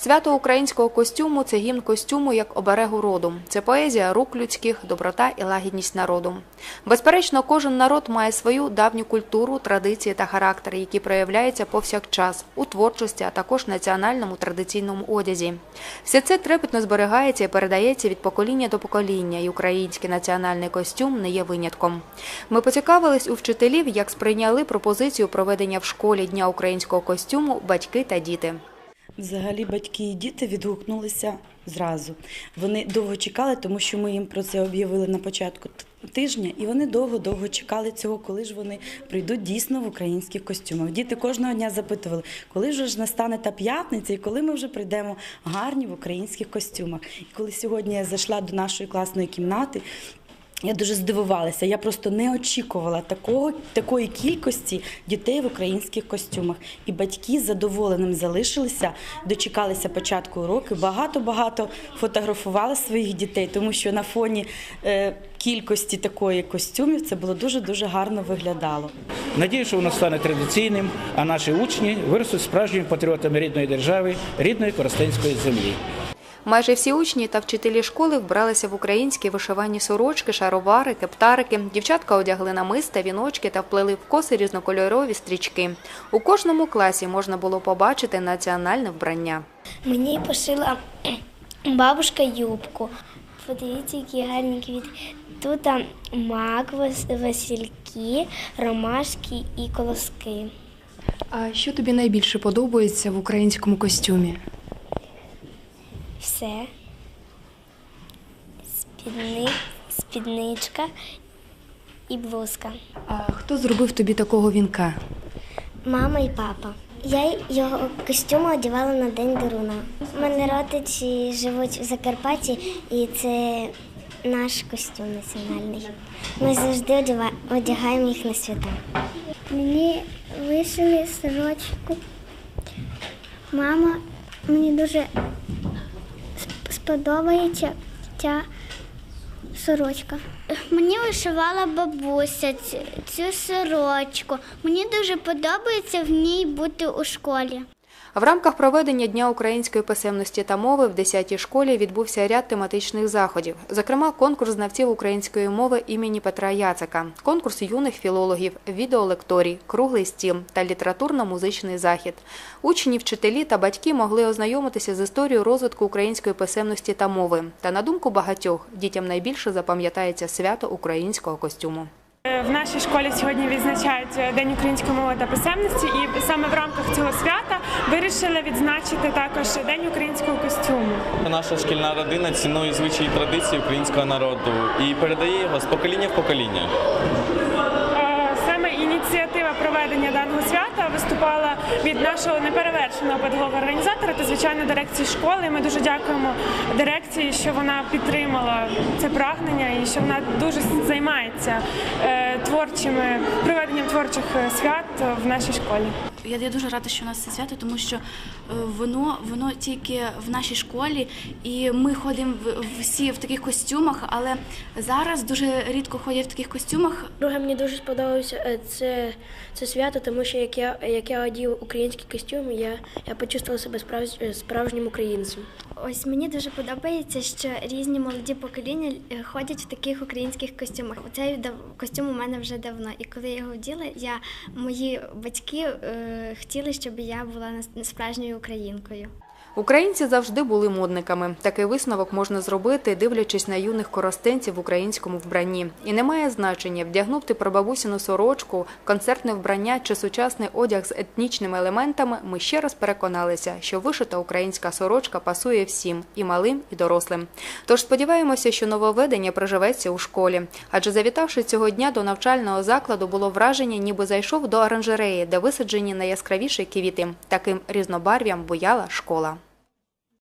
Свято українського костюму це гімн костюму як оберегу роду. Це поезія рук людських, доброта і лагідність народу. Безперечно, кожен народ має свою давню культуру, традиції та характер, які проявляються повсякчас у творчості, а також національному традиційному одязі. Все це трепетно зберігається і передається від покоління до покоління, і український національний костюм не є винятком. Ми поцікавились у вчителів, як сприйняли пропозицію проведення в школі Дня українського костюму батьки та діти. Взагалі батьки і діти відгукнулися зразу. Вони довго чекали, тому що ми їм про це об'явили на початку тижня, і вони довго-довго чекали цього, коли ж вони прийдуть дійсно в українських костюмах. Діти кожного дня запитували, коли ж настане та п'ятниця, і коли ми вже прийдемо гарні в українських костюмах. І коли сьогодні я зайшла до нашої класної кімнати. Я дуже здивувалася. Я просто не очікувала такого, такої кількості дітей в українських костюмах. І батьки з задоволеним залишилися, дочекалися початку уроку. Багато-багато фотографували своїх дітей, тому що на фоні е, кількості такої костюмів це було дуже дуже гарно виглядало. Надію, що воно стане традиційним, а наші учні виростуть справжніми патріотами рідної держави, рідної коростенської землі. Майже всі учні та вчителі школи вбралися в українські вишивані сорочки, шаровари, кептарики. Дівчатка одягли намиста, віночки та вплели в коси різнокольорові стрічки. У кожному класі можна було побачити національне вбрання. Мені пошила бабушка юбку. Подивіться, які гарні квіти. Тут а, мак, вас- васильки, ромашки і колоски. А що тобі найбільше подобається в українському костюмі? Все. Спідни, спідничка і блузка. А хто зробив тобі такого вінка? Мама і папа. Я його костюм одягала на день Деруна. У мене родичі живуть в Закарпатті, і це наш костюм національний. Ми завжди одягаємо їх на свята. Мені вишили сорочку. Мама мені дуже сподобається ця сорочка. Мені вишивала бабуся цю сорочку. Мені дуже подобається в ній бути у школі. В рамках проведення Дня української писемності та мови в 10-й школі відбувся ряд тематичних заходів, зокрема конкурс знавців української мови імені Петра Яцика, конкурс юних філологів, відеолекторій, круглий стіл та літературно-музичний захід. Учні, вчителі та батьки могли ознайомитися з історією розвитку української писемності та мови. Та на думку багатьох, дітям найбільше запам'ятається свято українського костюму. Е, В нашій школі сьогодні відзначають е, День української мови та писемності, і саме в рамках цього свята вирішили відзначити також День українського костюму. Наша шкільна родина цінує звичаї і традиції українського народу і передає його з покоління в покоління. Ініціатива проведення даного свята виступала від нашого неперевершеного педагога-організатора та звичайно дирекції школи. Ми дуже дякуємо дирекції, що вона підтримала це прагнення і що вона дуже займається е, творчими проведенням творчих е, свят в нашій школі. Я, я дуже рада, що у нас це свято, тому що е, воно воно тільки в нашій школі, і ми ходимо в- всі в таких костюмах, але зараз дуже рідко ходять в таких костюмах. Друге, мені дуже сподобалося е, це, це свято, тому що як я, як я одів український костюм, я, я почувствувала себе справж, е, справжнім українцем. Ось мені дуже подобається, що різні молоді покоління ходять в таких українських костюмах. Цей дав- костюм у мене вже давно. І коли я його вділа, я мої батьки е, хотіли, щоб я була справжньою українкою. Українці завжди були модниками. Такий висновок можна зробити, дивлячись на юних коростенців в українському вбранні. І не має значення, вдягнув ти прабабусіну сорочку, концертне вбрання чи сучасний одяг з етнічними елементами. Ми ще раз переконалися, що вишита українська сорочка пасує всім і малим, і дорослим. Тож сподіваємося, що нововведення приживеться у школі. Адже завітавши цього дня до навчального закладу, було враження, ніби зайшов до оранжереї, де висаджені найяскравіші квіти. Таким різнобарв'ям буяла школа.